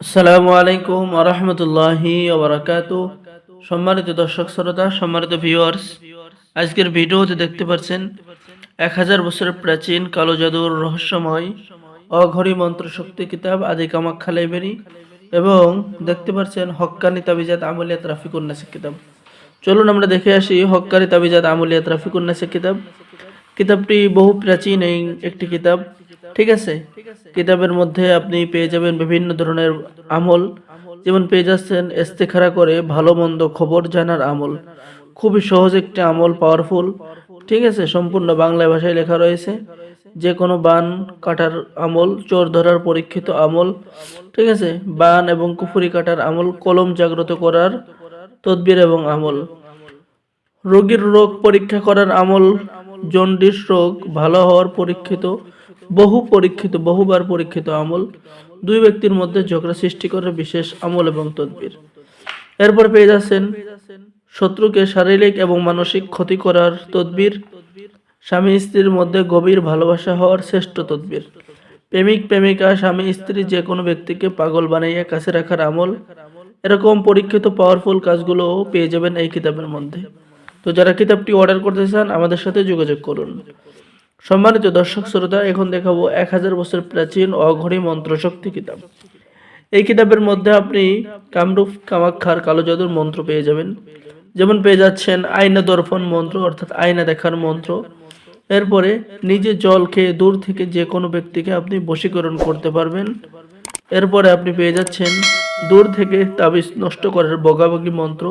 আসসালামু আলাইকুম আরহামতুল্লাহি ওবরাকাতু সম্মানিত দর্শক শ্রোতা, সম্মানিত ভিউয়ার্স আজকের ভিডিওতে দেখতে পাচ্ছেন এক হাজার বছরের প্রাচীন কালো জাদুর রহস্যময় অঘড়ি মন্ত্র শক্তি কিতাব আদি কামাখ্যা লাইব্রেরি এবং দেখতে পাচ্ছেন হক্কানি তাবিজাত আমলিয়াত রাফিকুন নাসিক কিতাব। চলুন আমরা দেখে আসি হক্কানি তাবিজাত আমলিয়াত রাফিকুন নাসিক কিতাব। কিতাবটি বহু প্রাচীন এই একটি কিতাব। ঠিক আছে? কিতাবের মধ্যে আপনি পেয়ে যাবেন বিভিন্ন ধরনের আমল। যেমন পেয়ে যাচ্ছেন ইস্তেখারা করে ভালো মন্দ খবর জানার আমল। খুবই সহজ একটি আমল পাওয়ারফুল ঠিক আছে? সম্পূর্ণ বাংলা ভাষায় লেখা রয়েছে। যে কোনো বান কাটার আমল, চোর ধরার পরীক্ষিত আমল। ঠিক আছে? বান এবং কুফুরি কাটার আমল, কলম জাগ্রত করার তদবির এবং আমল। রোগীর রোগ পরীক্ষা করার আমল, জন্ডিস রোগ, ভালো হওয়ার পরীক্ষিত বহু পরীক্ষিত, বহুবার পরীক্ষিত আমল। দুই ব্যক্তির মধ্যে ঝগড়া সৃষ্টি করে বিশেষ আমল এবং তদবির। এরপর পেয়ে যাচ্ছেন শত্রুকে শারীরিক এবং মানসিক ক্ষতি করার তদবির। স্বামী স্ত্রীর মধ্যে গভীর ভালোবাসা হওয়ার শ্রেষ্ঠ তদবির। প্রেমিক, প্রেমিকা, স্বামী, স্ত্রী যে কোনো ব্যক্তিকে পাগল বানাইয়া কাছে রাখার আমল। এরকম পরীক্ষিত পাওয়ারফুল কাজগুলো পেয়ে যাবেন এই কিতাবের মধ্যে। তো যারা কিতাবটি অর্ডার করতে চান, আমাদের সাথে যোগাযোগ করুন। সম্মানিত দর্শক শ্রোতা, এখন দেখাবো এক হাজার বছর প্রাচীন অঘড়ি মন্ত্র শক্তি কিতাব। এই কিতাবের মধ্যে আপনি কামরূপ, কামাক্ষার কালো জাদুর মন্ত্র পেয়ে যাবেন। যেমন পেয়ে যাচ্ছেন আয়না দর্পণ মন্ত্র, অর্থাৎ আয়না দেখার মন্ত্র। এরপরে নিজে জল খেয়ে দূর থেকে যে কোনো ব্যক্তিকে আপনি বশীকরণ করতে পারবেন। এরপরে আপনি পেয়ে যাচ্ছেন দূর থেকে তাবিজ নষ্ট করার বগাবগি মন্ত্র।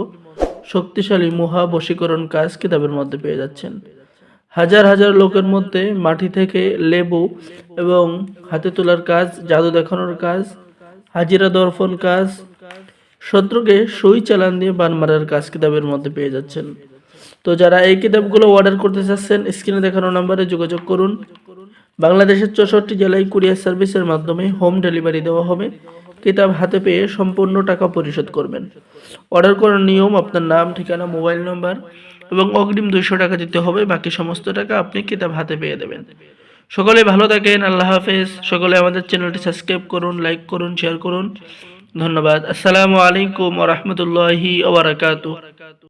শক্তিশালী মহা বশীকরণ কাজ কিতাবের মধ্যে পেয়ে যাচ্ছেন। হাজার হাজার লোকের মধ্যে মাটি থেকে লেবু এবং হাতে তোলার কাজ, জাদু দেখানোর কাজ, হাজিরা দর্পণ কাজ, শত্রুকে সই চালান দিয়ে বান মারার কাজ কিতাবের মধ্যে পেয়ে যাচ্ছেন। তো যারা এই কিতাবগুলো অর্ডার করতে চাচ্ছেন স্ক্রিনে দেখানো নাম্বারে যোগাযোগ করুন। বাংলাদেশের চৌষট্টি জেলায় কুরিয়ার সার্ভিসের মাধ্যমে হোম ডেলিভারি দেওয়া হবে। কিতাব হাতে পেয়ে সম্পূর্ণ টাকা পরিশোধ করবেন। অর্ডার করার নিয়ম, আপনার নাম, ঠিকানা, মোবাইল নম্বর এবং অগ্রিম দুইশো টাকা দিতে হবে। বাকি সমস্ত টাকা আপনি কিতাব হাতে পেয়ে দেবেন। সকলে ভালো থাকেন, আল্লাহ হাফেজ। সকলে আমাদের চ্যানেলটি সাবস্ক্রাইব করুন, লাইক করুন, শেয়ার করুন। ধন্যবাদ। আসসালামু আলাইকুম রহমতুল্লাহি ওবরাকাতু